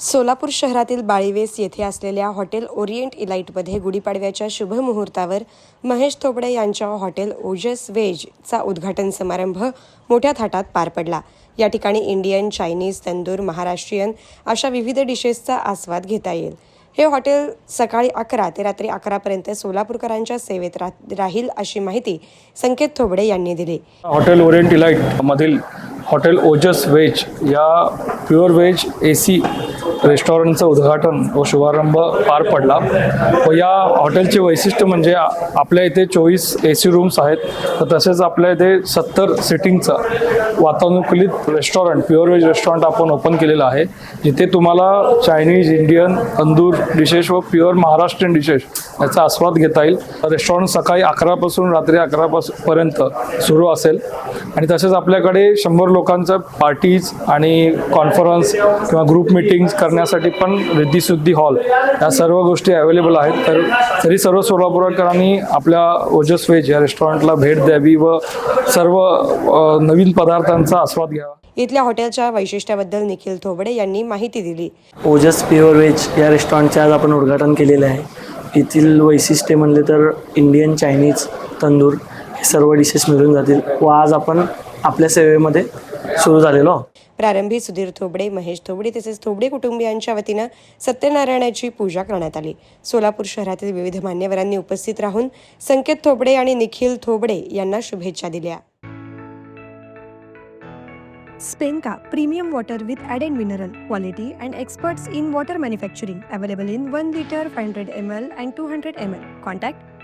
सोलापूर शहरातील बाळीवेस येथे असलेल्या हॉटेल ओरिएंट इलाइटमध्ये गुढीपाडव्याच्या शुभ मुहूर्तावर महेश थोबडे यांच्या हॉटेल ओजस वेजचा उद्घाटन समारंभ मोठ्या थाटात पार पडला. या ठिकाणी इंडियन चायनीज तंदूर महाराष्ट्रीयन अशा विविध डिशेसचा आस्वाद घेता येईल. हे हॉटेल सकाळी अकरा ते रात्री अकरापर्यंत सोलापूरकरांच्या सेवेत रा राहील अशी माहिती संकेत थोबडे यांनी दिली. हॉटेल ओरिएंट इलाइट मधील हॉटेल ओजस वेज या प्युअर व्हेज ए सी रेस्टॉरंटचं उद्घाटन व शुभारंभ पार पडला. व या हॉटेलचे वैशिष्ट्य म्हणजे आपल्या इथे चोवीस ए सी रूम्स आहेत. तर तसेच आपल्या इथे सत्तर सिटिंगचं वातानुकूलित रेस्टॉरंट प्युअर व्हेज रेस्टॉरंट आपण ओपन केलेलं आहे. जिथे तुम्हाला चायनीज इंडियन तंदूर डिशेस व प्युअर महाराष्ट्रीयन डिशेस याचा आस्वाद घेता येईल. रेस्टॉरंट सकाळी अकरापासून रात्री अकरापासपर्यंत सुरू असेल. आणि तसेच आपल्याकडे शंभर लोकांचं पार्टीज आणि कॉन्फरन्स किंवा ग्रुप मीटिंग्स करण्यासाठी पण रिद्धिशुद्धी हॉल या सर्व गोष्टी अवेलेबल आहेत. तर तरी सर्व सोलापूरकरांनी आपल्या ओजस व्हेज या रेस्टॉरंटला भेट द्यावी व सर्व नवीन पदार्थांचा आस्वाद घ्यावा. इथल्या हॉटेलच्या वैशिष्ट्याबद्दल निखिल थोबडे यांनी माहिती दिली. ओजस प्युअर व्हेज या रेस्टॉरंटचे आज आपण उद्घाटन केलेले आहे. येथील वैशिष्ट्य म्हणले तर इंडियन चायनीज तंदूर हे सर्व डिशेस मिळून जातील व आज आपण आपल्या सेवेमध्ये सुरू झालेलो. प्रारंभी सुधीर थोबडे महेश थोबडे तसेच थोबडे कुटुंबियांच्या वतीनं सत्यनारायणाची पूजा करण्यात आली. सोलापूर शहरातील विविध मान्यवरांनी उपस्थित राहून संकेत थोबडे आणि निखिल थोबडे यांना शुभेच्छा दिल्या. Spenka Premium Water with added mineral quality and experts in water manufacturing available in